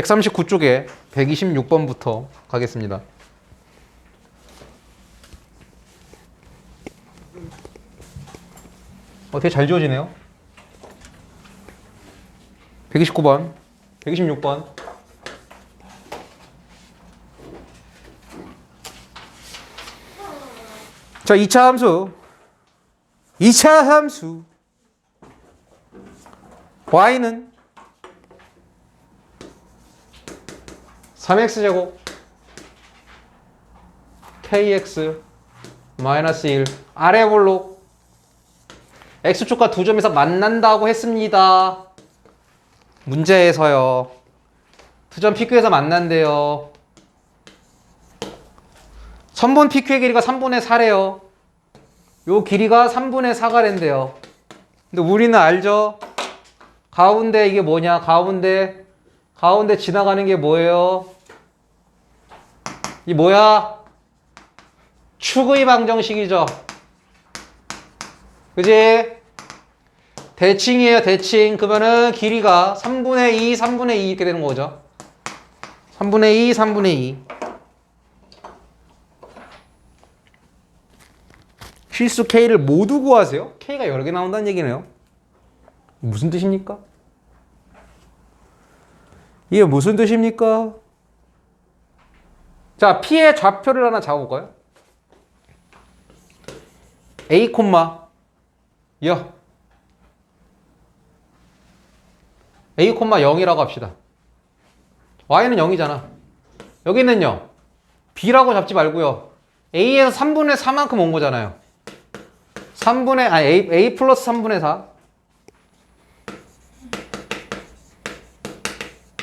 139쪽에 126번부터 가겠습니다. 어, 되게 잘 지워지네요. 129번, 126번. 자, 2차 함수. 2차 함수. y는 3x제곱 kx 마이너스 1 아래 볼록 x축과 두 점에서 만난다고 했습니다. 문제에서요. 두 점 PQ에서 만난대요. 선분 PQ의 길이가 3분의 4래요. 요 길이가 3분의 4가 된대요. 근데 우리는 알죠? 가운데 이게 뭐냐? 가운데 가운데 지나가는 게 뭐예요? 이 뭐야? 축의 방정식이죠. 그지? 대칭이에요, 대칭. 그러면은 길이가 3분의 2, 3분의 2 이렇게 되는 거죠. 3분의 2, 3분의 2. 실수 K를 모두 구하세요? K가 여러 개 나온다는 얘기네요. 무슨 뜻입니까? 이게 무슨 뜻입니까? 자, P의 좌표를 하나 잡아볼까요? A 여 A 콤마 0이라고 합시다. Y는 0이잖아. 여기는요. B라고 잡지 말고요. A에서 3분의 4만큼 온 거잖아요. 3분의 아니 A, A 플러스 3분의 4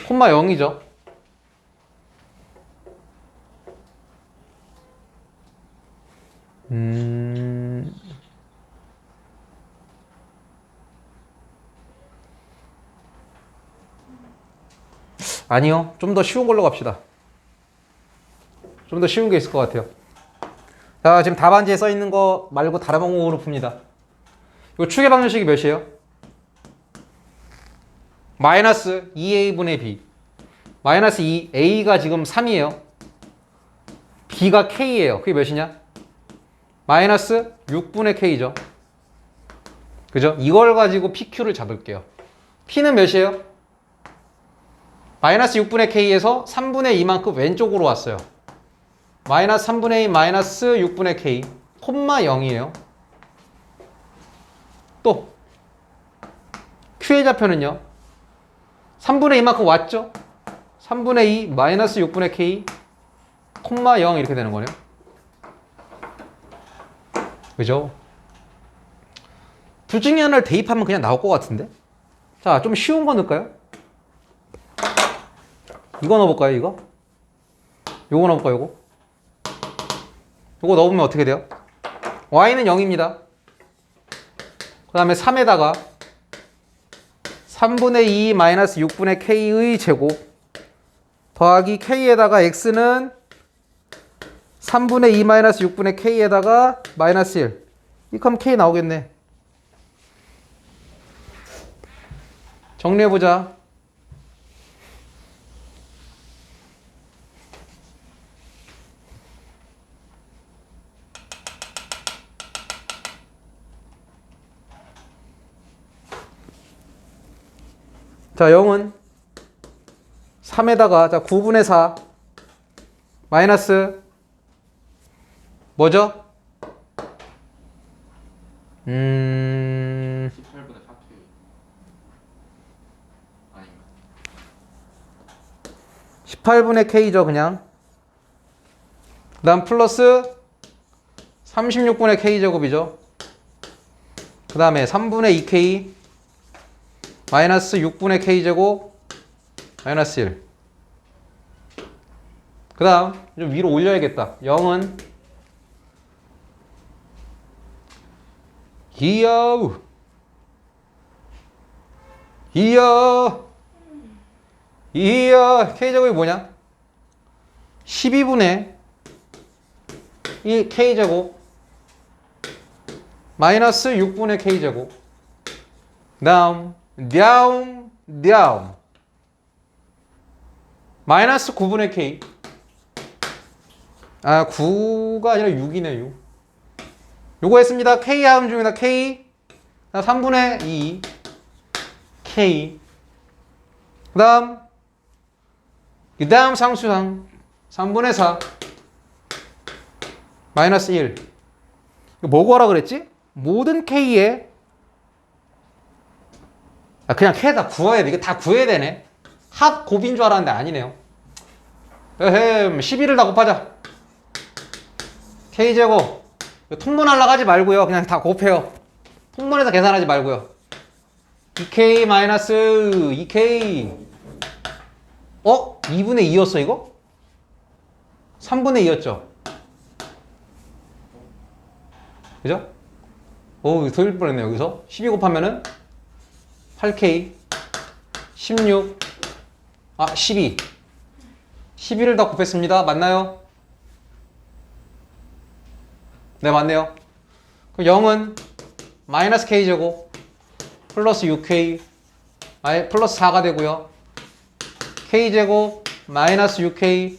콤마 0이죠. 음. 아니요. 좀 더 쉬운 걸로 갑시다. 좀 더 쉬운 게 있을 것 같아요. 자, 지금 답안지에 써 있는 거 말고 다른 방법으로 풉니다. 이거 축의 방정식이 몇이에요? 마이너스 2a분의 b. 마이너스 2, a가 지금 3이에요. b가 k예요. 그게 몇이냐? 마이너스 6분의 k죠. 그죠? 이걸 가지고 pq를 잡을게요. p는 몇이에요? 마이너스 6분의 k에서 3분의 2만큼 왼쪽으로 왔어요. 마이너스 3분의 2 마이너스 6분의 k 콤마 0이에요. 또 q의 좌표는요. 3분의 2만큼 왔죠? 3분의 2 마이너스 6분의 k 콤마 0 이렇게 되는 거네요. 그죠? 둘 중에 하나를 대입하면 그냥 나올 것 같은데? 자, 좀 쉬운 거 넣을까요? 이거 넣어볼까요, 이거? 요거 넣어볼까요, 요거? 요거 넣으면 어떻게 돼요? y는 0입니다. 그 다음에 3에다가 3분의 2 마이너스 6분의 k의 제곱 더하기 k에다가 x는 3분의 2 마이너스 6분의 k에다가 마이너스 1 이렇게 k 나오겠네. 정리해보자. 자, 0은 3에다가 자 9분의 4 마이너스 뭐죠? 음 18분의 4표 아닌가? 18분의 k죠 그냥 그 다음 플러스 36분의 k제곱이죠 그 다음에 3분의 2k 마이너스 6분의 k제곱 마이너스 1 그 다음 좀 위로 올려야겠다. 0은 이야우. 이야 이야 k제곱이 뭐냐? 12분의 1 k제곱 마이너스 6분의 k제곱. 다음 다음 다음 마이너스 9분의 k. 아, 9가 아니라 6이네, 6. 요거 했습니다. k 하음 중이다, k. 3분의 2. k. 그 다음, 그 다음 상수항. 3분의 4. 마이너스 1. 이거 뭐 구하라 그랬지? 모든 아, 그냥 k에다 구해야 돼. 이게 다 구해야 되네. 합 곱인 줄 알았는데 아니네요. 에헴, 11을 다 곱하자. k제곱. 이거 통문하려고 하지 말고요. 그냥 다 곱해요. 통문해서 계산하지 말고요. 2k 마이너스 2k. 어? 2분의 2였어, 이거? 3분의 2였죠? 그죠? 오, 이거 틀릴 뻔했네, 여기서. 12 곱하면은 8K 16 아, 12 12를 다 곱했습니다. 맞나요? 네, 맞네요. 그럼 0은 마이너스 K제곱 플러스 6K 아니, 플러스 4가 되고요. K제곱 마이너스 6K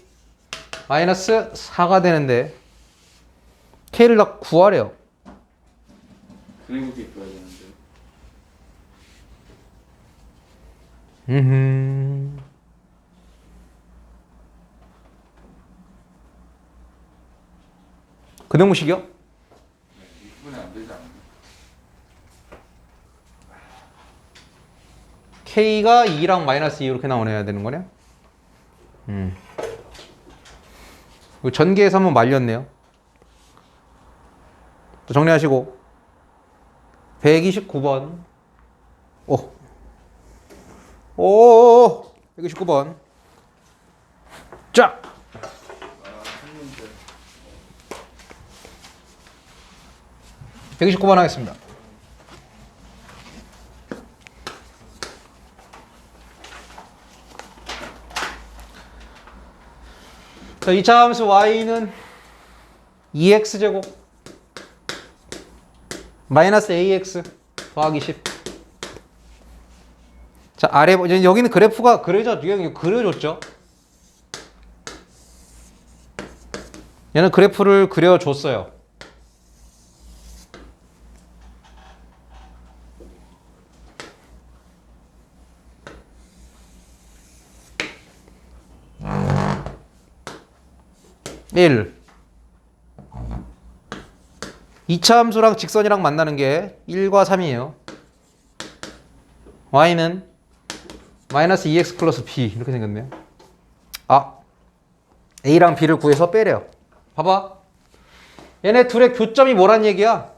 마이너스 4가 되는데 K를 다 구하래요. 그래프에 줘야 되는 데 음. 근형무식이요? 2분의 안 되지 않나? K가 2랑 마이너스 2 이렇게 나오내야 되는 거냐? 음. 이거 전개해서 한번 말렸네요. 또 정리하시고 129번 오. 오. 129번 자. 아 했는데 129번 하겠습니다. 자, 2차 함수 y는 2x제곱 마이너스 ax 더하기 10. 자, 아래 여기는 그래프가 그려져 그려줬죠. 얘는 그래프를 그려줬어요. 일 2차 함수랑 직선이랑 만나는 게 1과 3이에요. y는 마이너스 2x 플러스 b 이렇게 생겼네요. 아, a랑 b를 구해서 빼래요. 봐봐. 얘네 둘의 교점이 뭐란 얘기야?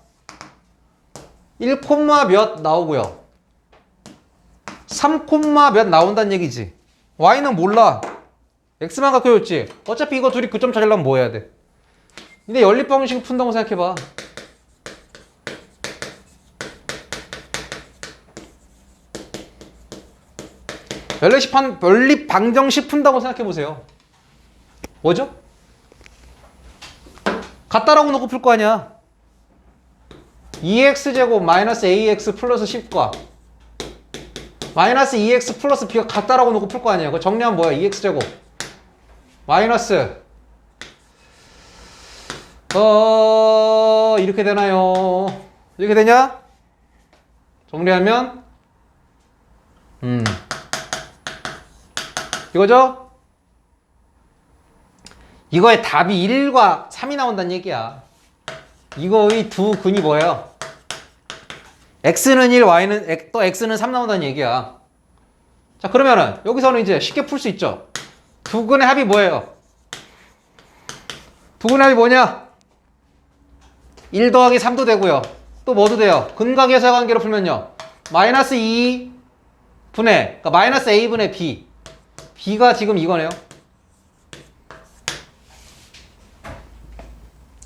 1, 몇 나오고요. 3, 몇 나온다는 얘기지. y는 몰라. x만 갖고 줬지. 어차피 이거 둘이 교점 찾으려면 뭐 해야 돼? 근데 연립 방식 푼다고 생각해봐. 연립 판 연립 방정식 푼다고 생각해 보세요. 뭐죠? 같다라고 놓고 풀 거 아니야. 2x 제곱 마이너스 ax 플러스 10과 마이너스 2x 플러스 b가 같다라고 놓고 풀 거 아니야. 그 정리하면 뭐야? 2x 제곱 마이너스 어 이렇게 되나요? 이렇게 되냐? 정리하면 음 이거죠? 이거의 답이 1과 3이 나온다는 얘기야. 이거의 두 근이 뭐예요? x는 1, y는 엑- 또 x는 3 나온다는 얘기야. 자 그러면은 여기서는 이제 쉽게 풀 수 있죠. 두 근의 합이 뭐예요? 두 근의 합이 뭐냐? 1 더하기 3도 되고요. 또 뭐도 돼요? 근각에서 관계로 풀면요. 마이너스 2 분의, 그러니까 마이너스 a 분의 b. b가 지금 이거네요.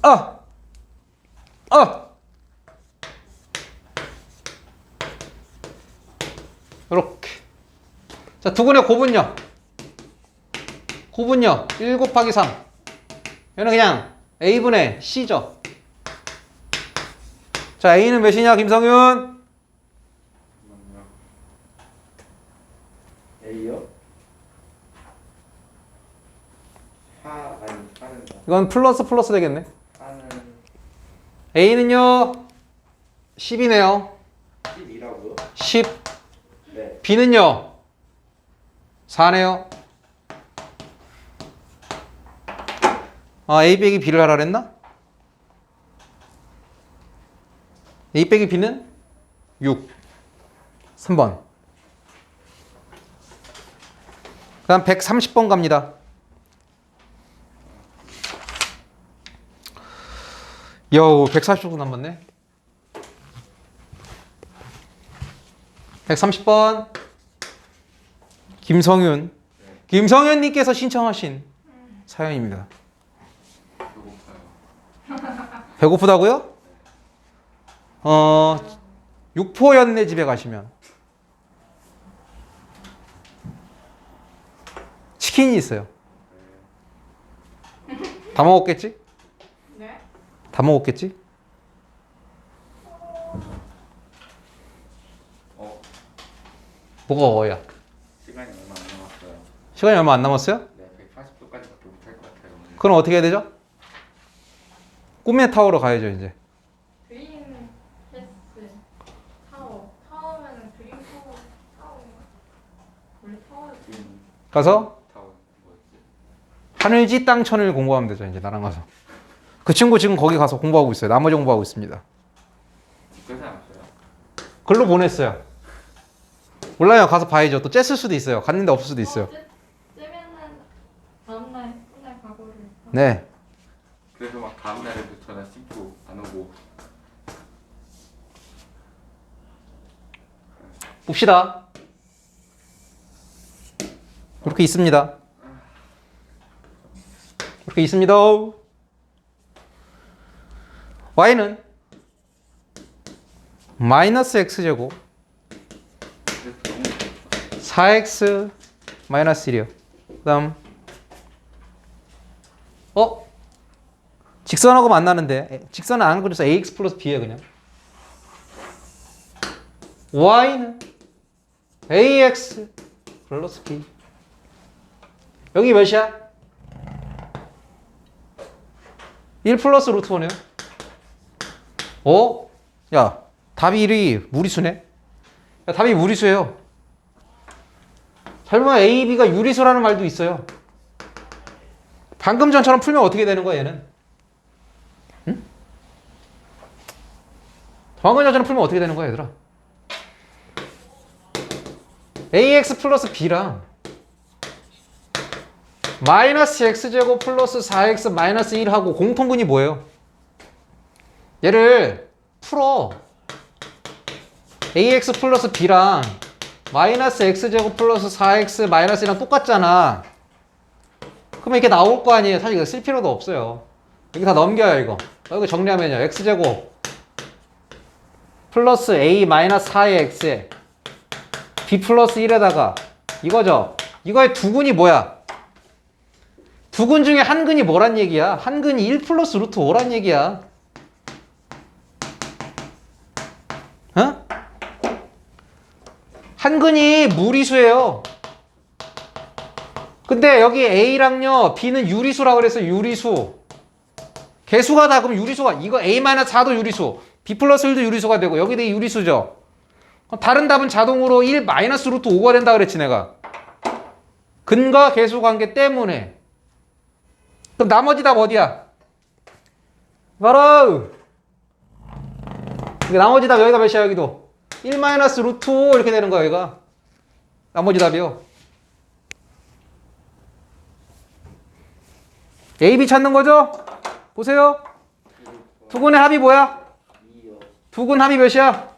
아! 아! 이렇게. 자, 두 근의 곱은요. 곱은요. 1 곱하기 3. 얘는 그냥 a분의 c죠. 자, a는 몇이냐, 김성윤? A요? 파 아니 파는 거 이건 플러스 플러스 되겠네. A는요 10이네요. 12라고요? 10. 네 B는요 4네요. 아 A 빼기 B를 하라 그랬나? A 빼기 B는 6. 3번. 그 다음 130번 갑니다. 여우 140분 남았네. 130번 김성윤 김성윤님께서 신청하신 사연입니다. 배고프다고요? 어 육포연네 집에 가시면 치킨이 있어요. 다 먹었겠지? 네? 다 먹었겠지? 어, 뭐가 어야? 시간이 얼마 안 남았어요. 시간이 얼마 안 남았어요? 네, 140도까지밖에 못할 것 같아요. 오늘. 그럼 어떻게 해야 되죠? 꿈의 타워로 가야죠 이제. 그린 패스 타워 타워면은 그린 타워 타워인가? 원래 타워였지 지금 가서 타워 뭐였지? 하늘지 땅천을 공부하면 되죠 이제 나랑 가서. 그 친구 지금 거기 가서 공부하고 있어요. 나머지 공부하고 있습니다. 글로 보냈어요. 몰라요. 가서 봐야죠. 또 쬐을 수도 있어요. 갔는데 없을 수도 있어요. 어, 다음날 각오를. 네. 그래서 막 다음 날에도 전화 씹고 안 오고. 봅시다. 이렇게 있습니다. 이렇게 있습니다. Y는 마이너스 x제곱 그래서 너무 4x 마이너스 1이요. 그 다음 어? 직선하고 만나는데 에, 직선은 안 그려서 ax 플러스 b에 그냥 y는 ax 플러스 b 여기 몇이야? 1 플러스 루트 1이요 어? 야 답이 1이 무리수네 야, 답이 무리수예요 잘 보면 A, B가 유리수라는 말도 있어요. 방금 전처럼 풀면 어떻게 되는 거야, 얘는? 응? 방금 전처럼 풀면 어떻게 되는 거야, 얘들아? AX 플러스 B랑 마이너스 X제곱 플러스 4X 마이너스 1하고 공통분이 뭐예요? 얘를 풀어. AX 플러스 B랑 마이너스 x제곱 플러스 4x 마이너스랑 똑같잖아. 그러면 이렇게 나올 거 아니에요. 사실 이거 쓸 필요도 없어요. 여기 다 넘겨요, 이거. 여기 정리하면요. x제곱 플러스 a 마이너스 4의 x에 b 플러스 1에다가 이거죠. 이거의 두근이 뭐야? 두근 중에 한 근이 뭐란 얘기야? 한 근이 1 플러스 루트 5란 얘기야. 한근이 무리수예요. 근데 여기 A랑요, B는 유리수라고 그래서 유리수. 개수가 다 그럼 유리수가 이거 A-4도 유리수, B 플러스 1도 유리수가 되고 여기도 유리수죠. 그럼 다른 답은 자동으로 1 마이너스 루트 5가 된다 그랬지 내가. 근과 개수 관계 때문에. 그럼 나머지 답 어디야? 바로 나머지 답 여기가 몇이야 여기도 1 마이너스 루트 5 이렇게 되는 거야 여기가 나머지 답이요 A, B 찾는 거죠? 보세요 두근의 합이 뭐야? 2요 두근 합이 몇이야?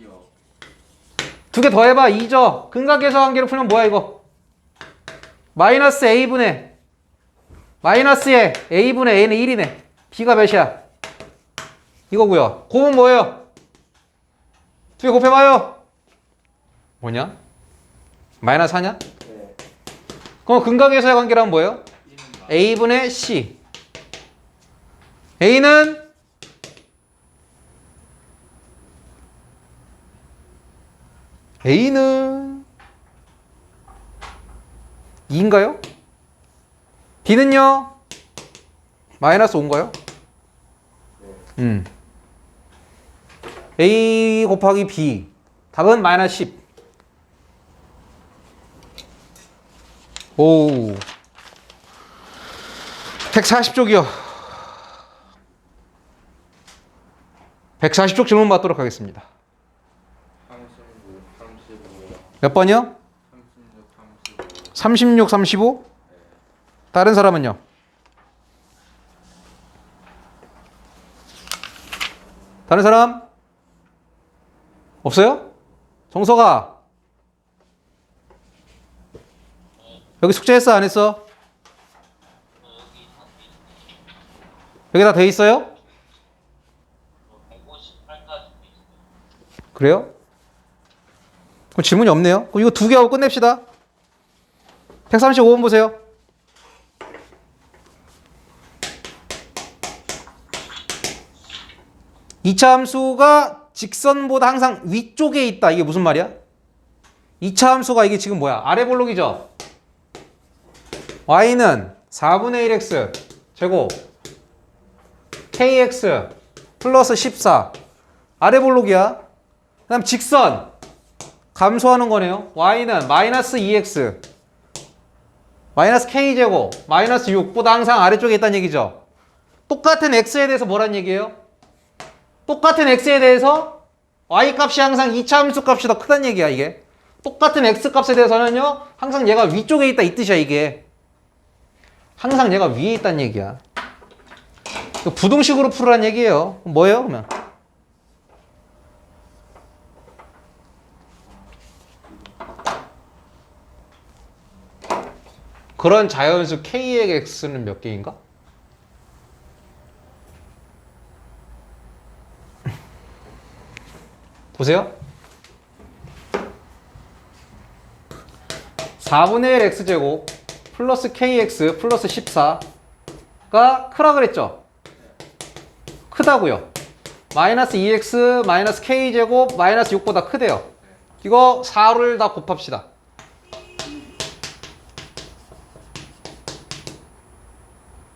2요. 두개 더해봐 2죠 근각계수 관계로 풀면 뭐야 이거 마이너스 A분의 마이너스에 A분의 A는 1이네 B가 몇이야? 이거고요 곱은 뭐예요? 두 개 곱해봐요 뭐냐? 마이너스 하냐? 네 그럼 근각계수의 관계란 뭐예요? 1은 A분의 C A는 A는 2인가요? D는요? 마이너스 5인가요? 음. A 곱하기 B. 답은 마이너스 10. 오. 140쪽이요. 140쪽 질문 받도록 하겠습니다. 35, 35, 몇 번이요? 36, 35. 36, 35? 다른 사람은요? 다른 사람? 없어요? 정서가 여기 숙제했어 안 했어? 여기 다 돼 있어요? 그래요? 그럼 질문이 없네요. 그럼 이거 두 개 하고 끝냅시다. 135번 보세요. 이차 함수가 직선보다 항상 위쪽에 있다. 이게 무슨 말이야? 이차 함수가 이게 지금 뭐야? 아래 볼록이죠? y는 4분의 1x 제곱 kx 플러스 14 아래 볼록이야. 그 다음 직선 감소하는 거네요. y는 마이너스 2x 마이너스 k제곱 마이너스 6보다 항상 아래쪽에 있다는 얘기죠. 똑같은 x에 대해서 뭐란 얘기예요? 똑같은 x에 대해서 y 값이 항상 2차 함수 값이 더 크다는 얘기야 이게. 똑같은 x 값에 대해서는요 항상 얘가 위쪽에 있다 이 뜻이야 이게. 항상 얘가 위에 있다는 얘기야. 부등식으로 풀으란 얘기예요. 뭐예요 그러면? 그런 자연수 k의 x는 몇 개인가? 보세요. 4분의 1 x제곱 플러스 kx 플러스 14가 크라 그랬죠? 크다고요. 마이너스 2x 마이너스 k제곱 마이너스 6보다 크대요. 이거 4를 다 곱합시다.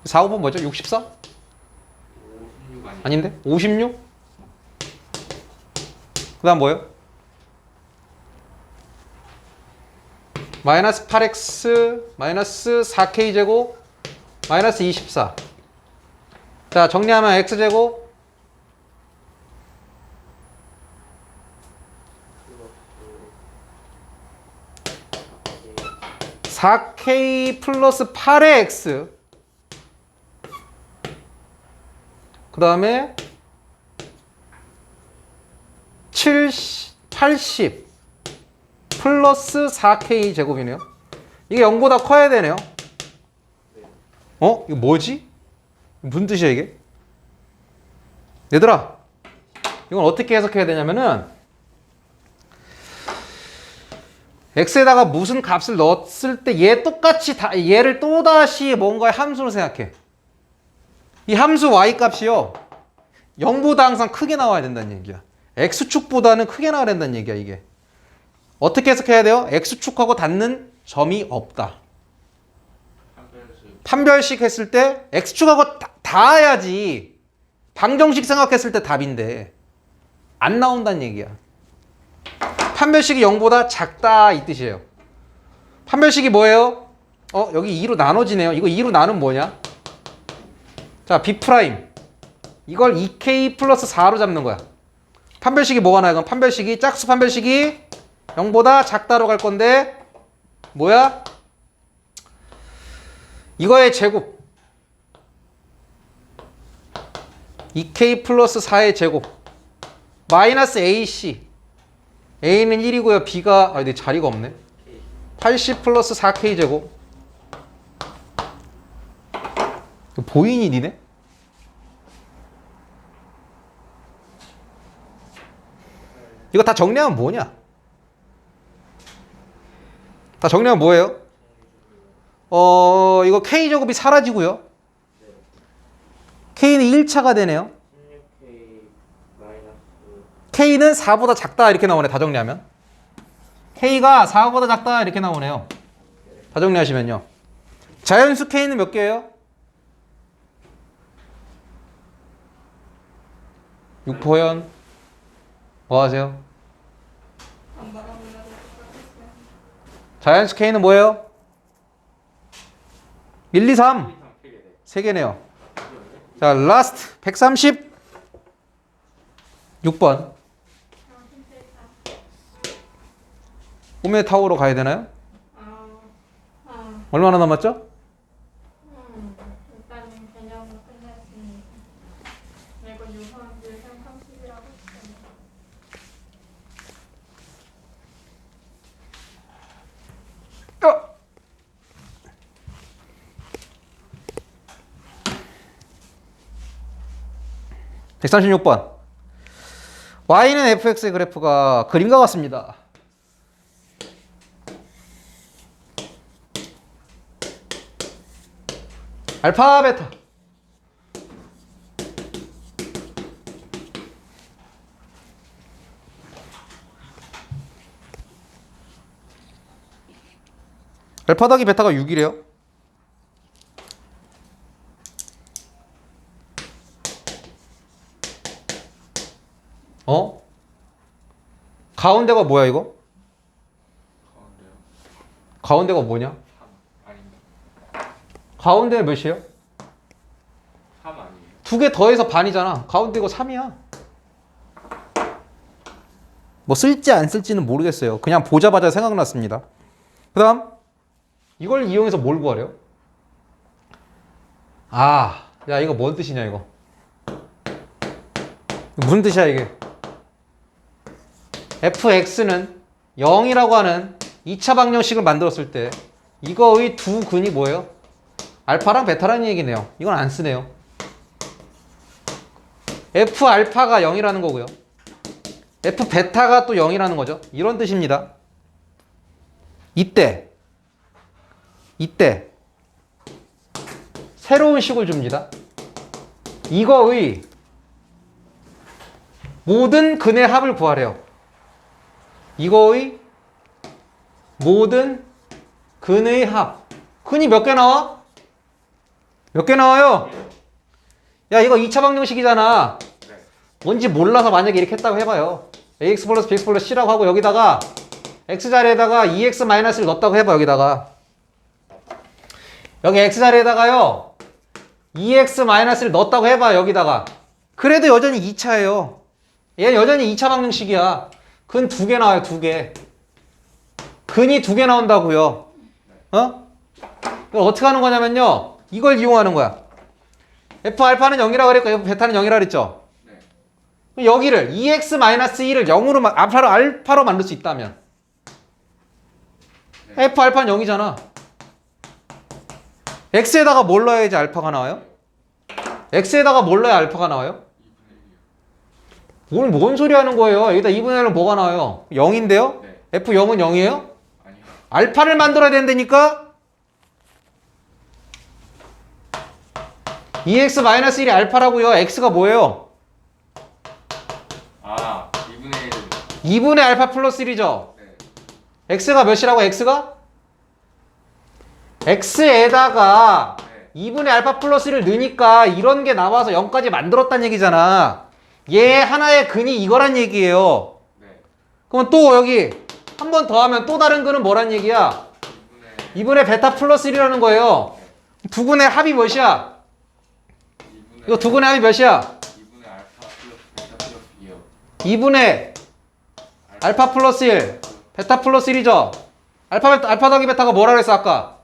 4, 5번 뭐죠? 64? 56 아니 아닌데? 56? 그 다음 뭐예요? 마이너스 8x 마이너스 4k제곱 마이너스 24. 자 정리하면 x제곱 예. 4k 플러스 8의 x 그 다음에 70, 80 플러스 4k 제곱이네요. 이게 0보다 커야 되네요. 어? 이거 뭐지? 무슨 뜻이야 이게? 얘들아 이건 어떻게 해석해야 되냐면은 x에다가 무슨 값을 넣었을 때 얘 똑같이 다, 얘를 또다시 뭔가의 함수로 생각해. 이 함수 y 값이요. 0보다 항상 크게 나와야 된다는 얘기야. X축보다는 크게 나와야 된다는 얘기야, 이게. 어떻게 해석해야 돼요? x축하고 닿는 점이 없다. 판별식 했을 때 x축하고 다- 닿아야지 방정식 생각했을 때 답인데 안 나온다는 얘기야. 판별식이 0보다 작다 이 뜻이에요. 판별식이 뭐예요? 어 여기 2로 나눠지네요. 이거 2로 나누면 뭐냐? 자 b 프라임 이걸 2k 플러스 4로 잡는 거야. 판별식이 뭐가 나요? 그럼 판별식이 짝수 판별식이 0보다 작다로 갈 건데 뭐야? 이거의 제곱 2k 플러스 4의 제곱 마이너스 ac a는 1이고요 b가 아 근데 자리가 없네 80 플러스 4k 제곱 보인이 니네? 이거 다 정리하면 뭐냐? 다 정리하면 뭐예요? 어, 이거 K 제곱이 사라지고요. K는 1차가 되네요. 16K 마이너스 K는 4보다 작다 이렇게 나오네. 다 정리하면. K가 4보다 작다 이렇게 나오네요. 다 정리하시면요. 자연수 K는 몇 개예요? 6호연 뭐 하세요? 자연수 K는 뭐예요? 1, 2, 3 세개 네. 3개네요 자 라스트 130 6번 꿈의 타워로 가야 되나요? 아, 아, 얼마나 남았죠? 음, 일단은 개념은 끝냈습니다. 이거 유선, 유선 30이라고 했습니다. 어! (136번) y는 fx의 그래프가 그림과 같습니다. 알파 베타. 알파 더하기 베타가 6이래요 어? 가운데가 뭐야 이거? 가운데요 가운데가 뭐냐? 3 아닙니다 가운데는 몇이에요? 3 아니에요 두 개 더해서 반이잖아. 가운데 이거 3이야. 뭐 쓸지 안 쓸지는 모르겠어요. 그냥 보자마자 생각났습니다. 그 다음 이걸 이용해서 뭘 구하래요? 아, 야 이거 뭔 뜻이냐 이거. 무슨 뜻이야 이게? Fx는 0이라고 하는 2차 방정식을 만들었을 때 이거의 두 근이 뭐예요? 알파랑 베타라는 얘기네요. 이건 안 쓰네요. f 알파가 0이라는 거고요. f 베타가 또 0이라는 거죠. 이런 뜻입니다. 이때 이때 새로운 식을 줍니다. 이거의 모든 근의 합을 구하래요. 이거의 모든 근의 합. 근이 몇 개 나와? 몇 개 나와요? 야 이거 2차 방정식이잖아. 네 뭔지 몰라서 만약에 이렇게 했다고 해봐요. ax 플러스 bx 플러스 c라고 하고 여기다가 x 자리에다가 2x 마이너스를 넣었다고 해봐 여기다가 여기 x 자리에다가요 2x 마이너스를 넣었다고 해봐 여기다가 그래도 여전히 2차예요. 얘는 여전히 2차 방정식이야. 근 두 개 나와요 두 개. 근이 두 개 나온다고요. 어? 어떻게 하는 거냐면요. 이걸 이용하는 거야. f 알파는 0이라고 그랬고 f 베타는 0이라고 그랬죠. 네. 그럼 여기를 2x-2를 0으로 마- 알파로 알파로 만들 수 있다면 네. f 알파는 0이잖아. x에다가 뭘 넣어야지 알파가 나와요? x에다가 뭘 넣어야 알파가 나와요? 2분의 1이요 오늘 뭔 소리 하는 거예요? 여기다 2분의 1은 뭐가 나와요? 0인데요? 네 f 0은 0이에요? 아니요 알파를 만들어야 된다니까? 2x-1이 알파라고요. x가 뭐예요? 아 2분의 1은 2분의 알파 플러스 1이죠. 네 x가 몇이라고 x가? x에다가 네. 2분의 알파 플러스 1을 넣으니까 이런 게 나와서 0까지 만들었다는 얘기잖아. 얘 하나의 근이 이거란 얘기예요. 네 그럼 또 여기 한 번 더 하면 또 다른 근은 뭐란 얘기야? 2분의 2분의 베타 플러스 1이라는 거예요. 두 근의 합이 몇이야? 2분의 이거 두 근의 합이 몇이야? 2분의 알파 플러스 베타 플러스 2요 2분의 알파 플러스 1, 베타 플러스 1이죠? 알파, 베타, 알파 더하기 베타가 뭐라 그랬어, 아까?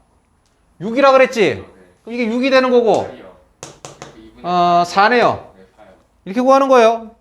6이라 그랬지? 네 그럼 이게 6이 되는 거고, 8이요 2분의 어, 4네요. 네 8요 이렇게 구하는 거예요.